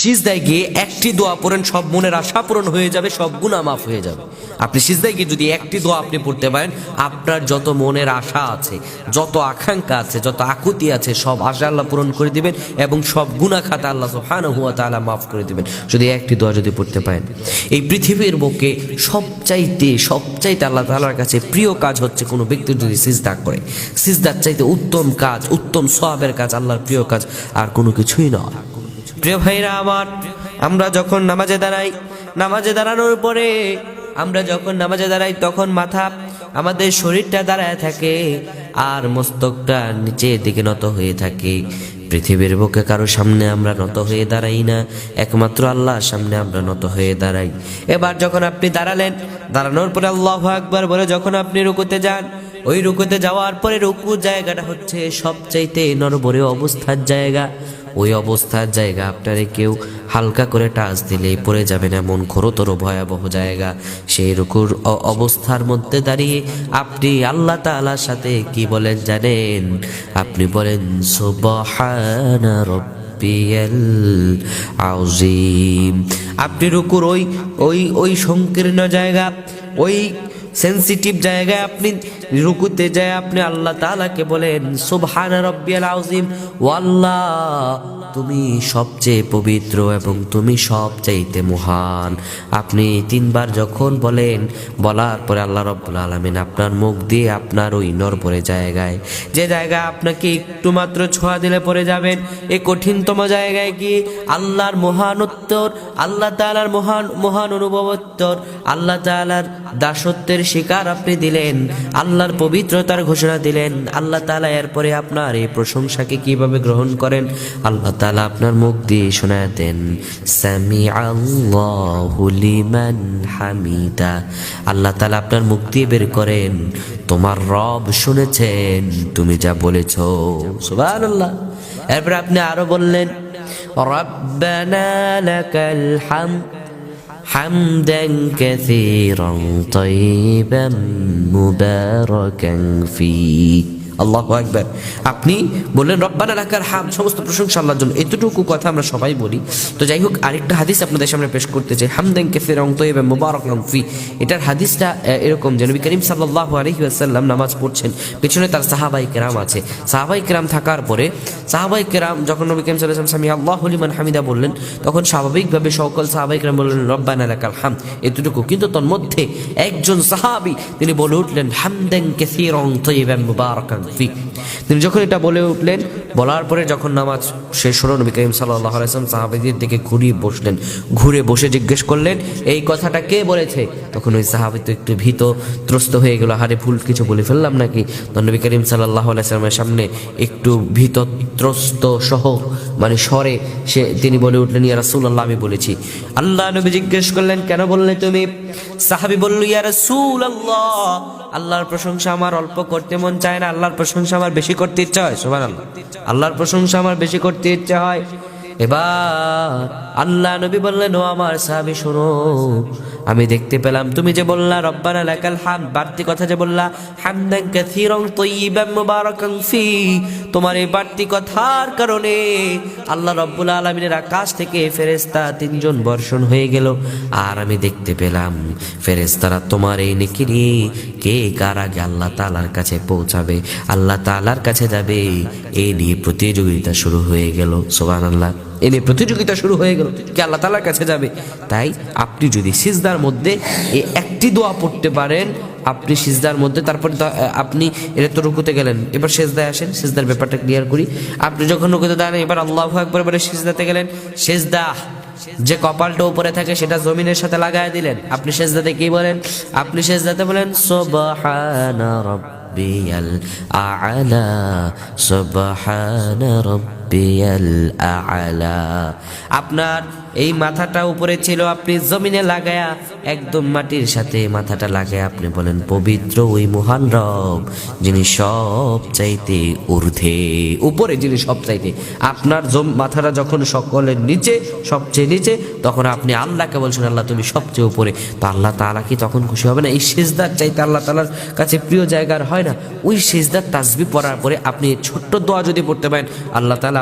সিজদায় গিয়ে একটি দোয়া পড়েন, সব মনের আশা পূরণ হয়ে যাবে, সব গুণা মাফ হয়ে যাবে। আপনি সিজদায় গিয়ে যদি একটি দোয়া আপনি পড়তে পারেন, আপনার যত মনের আশা আছে, যত আকাঙ্ক্ষা আছে, যত আকুতি আছে, সব আশা আল্লাহ পূরণ করে দিবেন এবং সব গুণা খাতা আল্লাহ সুবহানাহু ওয়া তাআলা মাফ করে দিবেন। যদি একটি দোয়া যদি পড়তে পারেন, এই পৃথিবীর বুকে সবচাইতে সবচাইতে আল্লাহ তাআলার কাছে প্রিয় কাজ হচ্ছে কোনো ব্যক্তি যদি সিজদা করে। সিজদার চাইতে উত্তম কাজ, উত্তম সওয়াবের কাজ, আল্লাহর প্রিয় কাজ আর কোনো কিছুই নয়। প্রিয় ভাইরা আমার, আমরা যখন নামাজে দাঁড়াই, নামাজে দাঁড়ানোর পরে আমরা যখন নামাজে দাঁড়াই, তখন মাথা আমাদের শরীরটা দাঁড়ায় থাকে আর মস্তকটা নিচের দিকে নত হয়ে থাকে। পৃথিবীর বুকে কারও সামনে আমরা নত হয়ে দাঁড়াই না, একমাত্র আল্লাহর সামনে আমরা নত হয়ে দাঁড়াই। এবার যখন আপনি দাঁড়ালেন, দাঁড়ানোর পরে আল্লাহ আকবার বলে, যখন আপনি রুকুতে যান, ওই রুকুতে যাওয়ার পরে রুকু জায়গাটা হচ্ছে সবচাইতে নরবরে অবস্থার জায়গা। ওই অবস্থার জায়গা আপনারে কেউ হালকা করে টাচ দিলেই পড়ে যাবেন এমন ঘোরতর ভয়াবহ জায়গা। সেই রুকুর অবস্থার মধ্যে দাঁড়িয়ে আপনি আল্লাহ তাআলার সাথে কি বলেন জানেন? আপনি বলেন আযীম। আপনি রুকুর ওই ওই ওই সংকীর্ণ জায়গা, ওই সেন্সিটিভ জায়গায় আপনি রুকুতে যায় আপনি আল্লাহ তাআলাকে বলেন, সুবহান রব্বিয়াল আযীম ও আল্লাহ তুমি সবচেয়ে পবিত্র এবং তুমি সবচাইতে মহান। আপনি তিনবার যখন বলেন, বলার পরে আল্লাহ রব্বুল আলমিন আপনার মুখ দিয়ে আপনার ওই নরপরে জায়গায়, যে জায়গায় আপনাকে একটু মাত্র ছোঁয়া দিলে পড়ে যাবেন, এ কঠিনতম জায়গায় গিয়ে আল্লাহর মহানোত্তর আল্লাহ তাআলার মহান মহান অনুভবোত্তর, আল্লাহ তাআলার দাসত্বের শিকার আপনি দিলেন, আল্লাহর পবিত্রতার ঘোষণা দিলেন, আল্লাহ তাআলা এরপরে আপনার এই প্রশংসাকে কীভাবে গ্রহণ করেন? আল্লাহ তাআলা আপনার মুখ দিয়ে শোনায় দেন হামিদা। আল্লাহ তাআলা আপনার মুখ দিয়ে বের করেন, তোমার রব শুনেছেন, তুমি যা বলেছ। সুবহানাল্লাহ। এরপরে আপনি আরও বললেন, রব্বানা লাকাল হামদ। حمدا كثيرا طيبا مباركا فيه. আল্লাহ একবার আপনি বললেন, রব্বান লাকার হাম সমস্ত প্রশংসা আল্লাহর জন্য। এতটুকু কথা আমরা সবাই বলি। তো যাই হোক, আরেকটা হাদিস আপনাদের সামনে পেশ করতে চাই। হামদান কেফের অন্ত এবং মুবারক ফি। এটার হাদিসটা এরকম যে নবী করিম সাল্লাল্লাহু আলাইহি ওয়াসাল্লাম নামাজ পড়ছেন, পিছনে তার সাহাবাই কেরাম আছে। সাহাবাই কেরাম থাকার পরে, সাহাবাই কেরাম যখন নবী করিম ওয়াসাল্লাম সামি আল্লাহু লিমান হামিদা বললেন, তখন স্বাভাবিকভাবে সকল সাহাবাই কেরাম বললেন, রব্বান লাকাল হাম এতটুকু। কিন্তু তন্মধ্যে একজন সাহাবি, তিনি বলে উঠলেন, হামদান কাসীরান তাইয়িবান মুবারাকান। ফি তিনি যখন এটা বলে উঠলেন, বলার পরে যখন নামাজ শেষ হলো, নবী করিম সাল্লাল্লাহু আলাইহি ওয়াসাল্লাম সাহাবীদের দিকে ঘুরিয়ে বসলেন। ঘুরে বসে জিজ্ঞেস করলেন, এই কথাটা কে বলেছে? তখন ওই সাহাবী তো একটু ভীত, ত্রস্ত হয়ে গেল হারে ভুল কিছু বলে ফেললাম নাকি? নবী করিম সাল্লাল্লাহু আলাইহি ওয়াসাল্লামের সামনে একটু ভীত, ত্রস্ত সহ মানে স্বরে সে, তিনি বলে উঠলেন, ইয়া রাসূলুল্লাহ, আমি বলেছি। আল্লাহ নবী জিজ্ঞেস করলেন, কেন বললে তুমি? সাহাবী বলল, ইয়া রাসূলুল্লাহ আল্লাহর প্রশংসা আমার অল্প করতে মন চায় না, আল্লাহর প্রশংসা আমার বেশি করতে ইচ্ছা হয়, সুবহানাল্লাহ। আল্লাহর প্রশংসা আমার বেশি করতে ইচ্ছা হয়। এবার আল্লাহ নবী বললেন, ও আমার সাহাবী, শোনো আমি দেখতে পেলাম। তুমি যে বললা, রব্বানা লাকাল হামদ। বাড়তি কথা যে বললা, হামদান কাসীরান তাইয়িবান মুবারাকান ফি। তোমার এই বাড়তি কথার কারণে আল্লাহ রব্বুল আলামিনের আকাশ থেকে ফেরেশতা তিনজন বর্ষণ হয়ে গেল। আর আমি দেখতে পেলাম, ফেরেশতারা তোমার এই নেকি নিয়ে কে কার আগে আল্লাহ তাআলার কাছে পৌঁছাবে, আল্লাহ তাআলার কাছে যাবে এই নিয়ে প্রতিযোগিতা শুরু হয়ে গেল। সুবহানাল্লাহ। এ নিয়ে প্রতিযোগিতা শুরু হয়ে গেল কে আল্লাহ তাআলার কাছে যাবে। তাই আপনি যদি সিজদার মধ্যে এই একটি দোয়া পড়তে পারেন, আপনি সিজদার মধ্যে, তারপরে আপনি এটা তো রুকুতে গেলেন। এবার সেজদায় আসেন, সেজদার ব্যাপারটা ক্লিয়ার করি। আপনি যখন রুকুতে দাঁড়ান, এবার আল্লাহ একবার এবারে সিজদাতে গেলেন। সেজদা, যে কপালটা উপরে থাকে সেটা জমিনের সাথে লাগায় দিলেন। আপনি সেজদাতে কি বলেন? আপনি সেজদাতে বলেন সুবহানা রাব্বিয়াল আপনার এই মাথাটা উপরে ছিল, আপনি জমিনে লাগায়া একদম মাটির সাথে মাথাটা লাগায় আপনি বলেন, পবিত্র ওই মহান রব যিনি সব চাইতে ঊর্ধ্বে। উপরে যিনি সব চাইতে আপনার মাথাটা যখন সকলের নিচে, সবচেয়ে নিচে, তখন আপনি আল্লাহকে বলছেন, আল্লাহ, তুমি সবচেয়ে উপরে। তো আল্লাহ তাআলা কি তখন খুশি হবে না? এই সেজদার চাইতে আল্লাহ তাআলার কাছে প্রিয় জায়গার হয় না? ওই সেজদার তাসবি পড়ার পরে আপনি ছোট্ট দোয়া যদি পড়তে পারেন, আল্লাহ তাআলা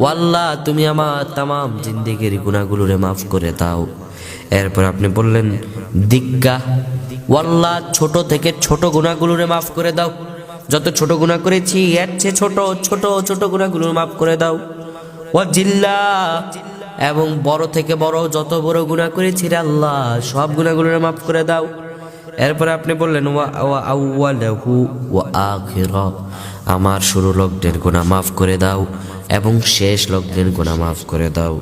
ও আল্লাহ তুমি আমার তামাম জিন্দেগির গুণাগুলোরে মাফ করে দাও। এরপর আপনি বললেন দিগ্গা ওয়াল্লাহ, ছোট থেকে ছোট গুণাগুলোরে মাফ করে দাও। যত ছোট গুণা করেছি, এর চেয়ে ছোট ছোট ছোট গুণাগুলো মাফ করে দাও। ও জিল্লা এবং বড় থেকে বড় যত বড় গুণা করেছি রে আল্লাহ, সব গুণাগুলোরে মাফ করে দাও। এরপরে আপনি বললেন আমার শুরু লগ্নের গুনাহ মাফ করে দাও। এবং শেষ লগ্নের গোনা মাফ করে দাও।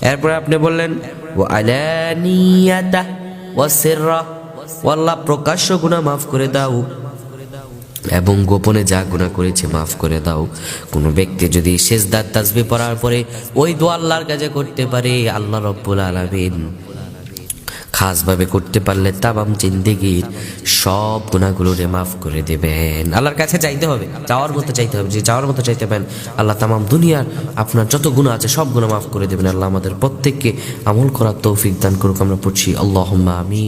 এরপরে আপনি বললেন ও আলানিয়াতা ওয়া সেররা ওয়াল্লাহ প্রকাশ্য গুনা মাফ করে দাও। এবং গোপনে যা গুণা করেছে মাফ করে দাও। কোনো ব্যক্তি যদি শেষদার তাসবি পড়ার পরে ওই দোয়া আল্লাহর কাছে করতে পারে, আল্লাহ রব্বুল আলামিন খাসভাবে করতে পারলে তাবাম জিন্দিগির সব গুণাগুলোরে মাফ করে দেবেন। আল্লাহর কাছে চাইতে হবে, চাওয়ার মতো চাইতে হবে, যে চাওয়ার মতো চাইতে পারেন, আল্লাহ তামাম দুনিয়ার আপনার যত গুণা আছে সব গুণা মাফ করে দেবেন। আল্লাহ আমাদের প্রত্যেককে আমল করার তৌফিক দান করুক, আমরা পড়ছি আল্লাহ আমি